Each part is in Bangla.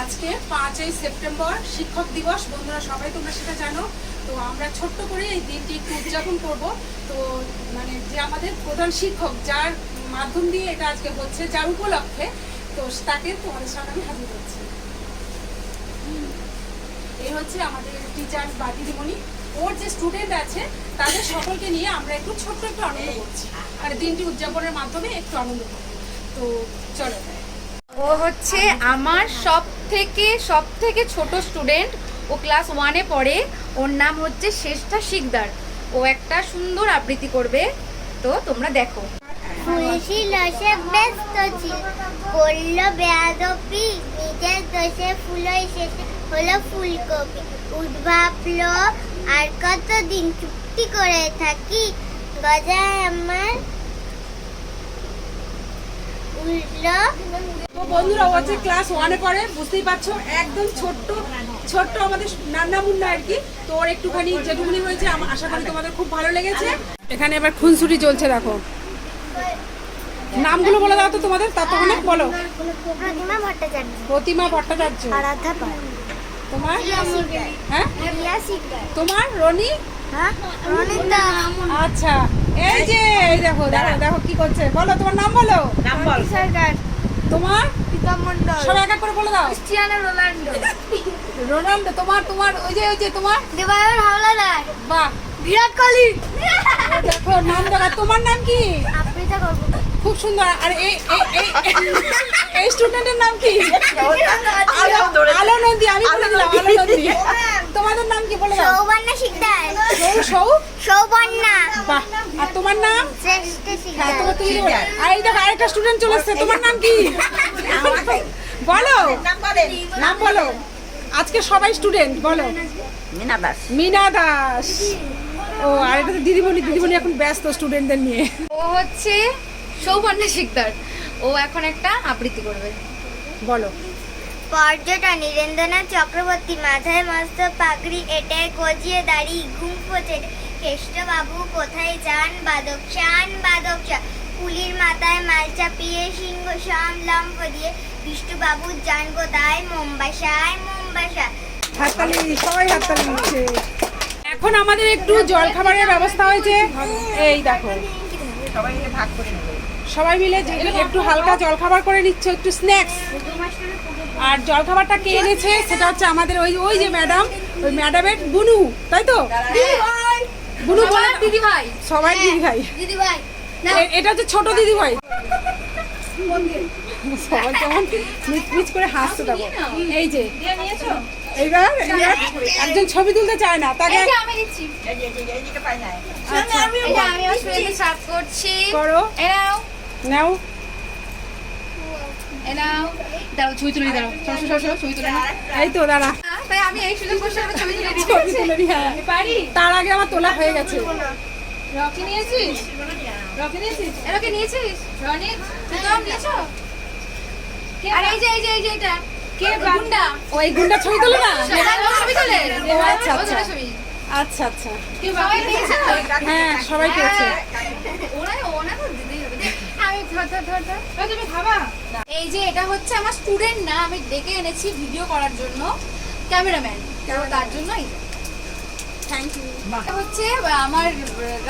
আজকে পাঁচই সেপ্টেম্বর শিক্ষক দিবস, বন্ধুরা সবাই তোমরা সেটা জানো। তো আমরা ছোট্ট করে এই দিনটি একটু উদযাপন করব। তো মানে যে আমাদের প্রধান শিক্ষক, যার মাধ্যম দিয়ে এটা আজকে হচ্ছে, যার উপলক্ষে, তো তাকে তোমাদের সামনে আমি হাজির করছি। এই হচ্ছে আমাদের টিচার বা দিদিমণি। ওর যে স্টুডেন্ট আছে, তাদের সকলকে নিয়ে আমরা একটু ছোট্ট একটু আনন্দ করছি। আর দিনটি উদযাপনের মাধ্যমে একটু আনন্দ করব। তো চলো। ও হচ্ছে আমার সব থেকে সব থেকে ছোট স্টুডেন্ট ও ক্লাস ওয়ানে পড়ে। ওর নাম হচ্ছে শ্রেষ্ঠা শিকদার। ও একটা সুন্দর আবৃত্তি করবে। তো তোমরা দেখো। ফুল ফুলকপি। উদ্ভাবলো আর কতদিন চুক্তি করে থাকি গজায় আমার? উল্লো বন্ধুরা হচ্ছে ক্লাস ওয়ানে পড়ে বুঝতেই পারছ একদম ছোট্ট ছোট্ট আমাদের নান্না মুন্না আর কি। তো ওর একটুখানি যেটুকুনি হয়েছে আম- আশা করি তোমাদের খুব ভালো লেগেছে। এখানে এবার খুনসুটি চলছে দেখো। নামগুলো বলে দাও তো তোমাদের ততক্ষণে বলো। প্রতিমা ভট্টাচার্য। প্রতিমা ভট্টাচার্য। আরাধা পাল। তোমার? হ্যাঁ? তোমার? রনি? হ্যাঁ? আচ্ছা। এই যে এই দেখো দেখো দেখো কি করছে। বলো তোমার নাম বলো? সরকার। তোমার? প্রীতম মন্ডল সব এক এক করে বলে দাও। Cristiano Ronaldo. রোনাল্ডো তোমার তোমার ওই যে ওই যে তোমার? দেবায়ন হাওলাদার। বাহ। বিরাট কোহলি। দেখো নাম দেখা তোমার নাম কি? আফ্রিকা খুব সুন্দর। আর এই এই- স্টুডেন্টের নাম কি? আলো আলো নদী আমি বলে দিলাম আলো তোমাদের নাম কি বলে দাও? সৌবর্ণা শিকদার। সৌ সৌ? সৌবর্ণা। বাহ। আর তোমার নাম? শ্রেষ্ঠ হ্যাঁ তোমার তুমি আর এই দেখো আরেকটা স্টুডেন্ট চলে এসছে। তোমার নাম কি? বলো। নাম বলো। আজকে সবাই স্টুডেন্ট বলো। মিনা দাস। মিনা দাস। ও আর এটা তো দিদিমণি দিদিমণি এখন ব্যস্ত স্টুডেন্টদের নিয়ে। ও হচ্ছে সৌবর্ণা শিকদার। ও এখন একটা আবৃত্তি করবে। বলো। পর্যটন নীরেন্দ্রনাথ চক্রবর্তী মাথায় মস্ত পাগড়ি এটায় গজিয়ে দাঁড়ি ঘুম পচে কেষ্টবাবু কোথায় যান? বাদক শান বাদক শান কুলির মাথায় মাল চাপিয়ে সিংহ শাম লম্ফ দিয়ে। বিষ্ণুবাবু যান কোথায় মোম্বাসায় মোম্বাসা। হাততালি সবাই হাততালি এখন আমাদের একটু জল খাবারের ব্যবস্থা হয়েছে। এই দেখো। সবাই মিলে একটু হালকা জলখাবার করে নিচ্ছে একটু স্ন্যাক্স আর জলখাবারটা কে এনেছে সেটা হচ্ছে আমাদের ওই ওই যে ম্যাডাম ওই ম্যাডামের বুনু তাই তো? বুনু বলে? দিদি ভাই সবাই দিদি ভাই দিদি ভাই এটা হচ্ছে ছোট দিদি ভাই সবাই কেমন মিচ মিচ করে হাসতে থাকো। এই যে। এইবার? একজন ছবি তুলতে চায় না তাকে আমি দিচ্ছি। এই আমি আমার করছি। করো। নাও। নাও। নাও। দাও ছবি তুলে দাও। সরো সরো সরো ছবি তুলে এই তো দাঁড়া। তাই আমি এই সুযোগ বসে একটা ছবি তুলে দিচ্ছি। ছবি তুলে নি, হ্যাঁ পারি? তার আগে আমার তোলা হয়ে গেছে। রকি নিয়েছিস? রকি নিয়েছিস? রকি নিয়েছিস? রনিত? তুই তো নিয়েছো? আর এই যে এই যে এই যে এটা কে গুন্ডা। ওই গুন্ডা ছবি তোলে না? ছবি তোলে। আচ্ছা, আচ্ছা। ছবি। আচ্ছা আচ্ছা। হ্যাঁ সবাই পেয়েছে খাবা? এই যে এটা হচ্ছে আমার স্টুডেন্ট না আমি ডেকে এনেছি ভিডিও করার জন্য। ক্যামেরাম্যান তার জন্যই। হচ্ছে আমার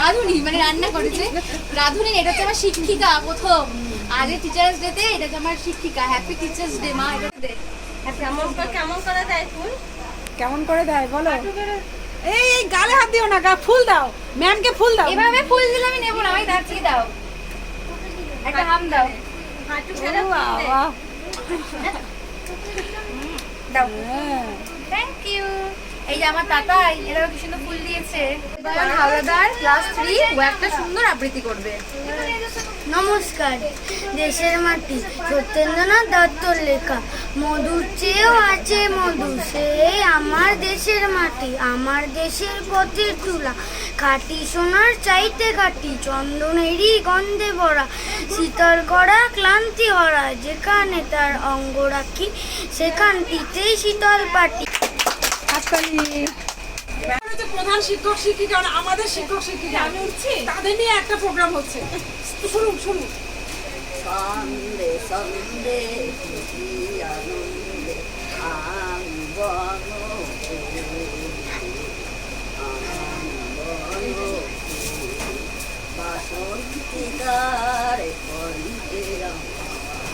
রাধুনি মানে রান্না করেছে রাধুনি এটা হচ্ছে আমার শিক্ষিকা প্রথম। আজ টিচার্স ডেতে এটা হচ্ছে আমার শিক্ষিকা। হ্যাপি টিচার্স ডে মা এটা দে কেমন করে দেয় বলো? এই এই গালে হাত দিও না গা ফুল দাও। ম্যামকে ফুল দাও। এভাবে ফুল দিলে আমি নেব না আমি দাঁড় থেকে দাও। একটা হাম দাও। ও বাবা। দাও। থ্যাংক ইউ এই যে আমার তাতাই এরাও কি সুন্দর ফুল দিয়েছে। হাওড়াদার ক্লাস থ্রি ও একটা সুন্দর আবৃত্তি করবে। নমস্কার, দেশের মাটি, সত্যেন্দ্রনাথ দত্তর লেখা। মধুর চেয়েও আছে মধু সেই আমার দেশের মাটি, আমার দেশের পথের চুলা খাটি সোনার চাইতে খাটি, চন্দনেরই গন্ধে ভরা। শীতল করা ক্লান্তি হরা যেখানে তার অঙ্গ রাখি সেখানটিতেই শীতল পাটি। হাততালি প্রধান শিক্ষক শিক্ষিকা আমাদের শিক্ষক শিক্ষিকা আমি উঠছি। তাদের নিয়ে একটা প্রোগ্রাম হচ্ছে। শুনুন শুনুন। সন্দে সন্দে আনন্দে বাসন্তিকার কণ্ঠে আমার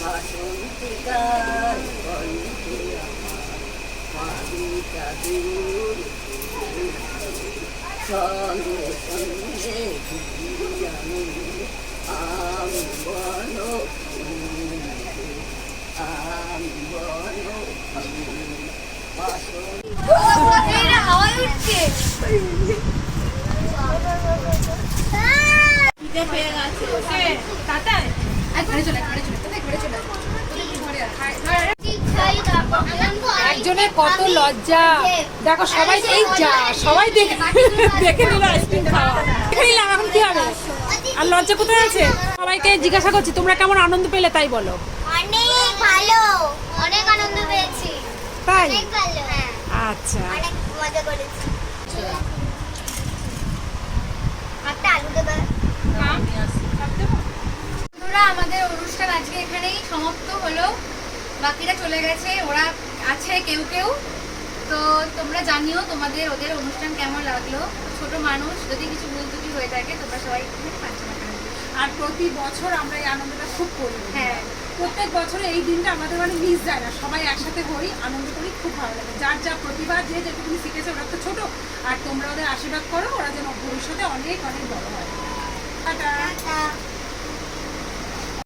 বাসন্তিকার আমার পাবিতা দূর সঙ্গে সঙ্গে আমি আমি বন বাসন এটা হাওয়ায় উঠছে চলে ঘরে চলে তোদের ঘরে চলে। একজনের কত লজ্জা। দেখো সবাই এই যা সবাই দেখে দেখে নিল আইসক্রিম খাওয়া। দেখে নিলাম এখন কি হবে? আর লজ্জা কোথায় আছে? সবাইকে জিজ্ঞাসা করছি তোমরা কেমন আনন্দ পেলে তাই বলো। অনেক ভালো অনেক আনন্দ পেয়েছি। তাই? হ্যাঁ। আচ্ছা। অনেক মজা করেছি। একটা আলু দেবে। আমাদের অনুষ্ঠান আজকে এখানেই সমাপ্ত হলো। বাকিরা চলে গেছে ওরা আছে কেউ কেউ। তো তোমরা জানিও তোমাদের ওদের অনুষ্ঠান কেমন লাগল? ছোট মানুষ যদি কিছু ভুল ত্রুটি হয়ে থাকে তোমরা সবাই আর প্রতি বছর আমরা এই আনন্দটা খুব করি। হ্যাঁ। প্রত্যেক বছরে এই দিনটা আমাদের মানে মিস যায় না। সবাই একসাথে হই আনন্দ করি খুব ভালো লাগে। যার যা প্রতিভা যে যেটুকুনি শিখেছে ওরা তো ছোট। আর তোমরা ওদের আশীর্বাদ করো ওরা যেন ভবিষ্যতে অনেক অনেক বড় হয়। টাটা।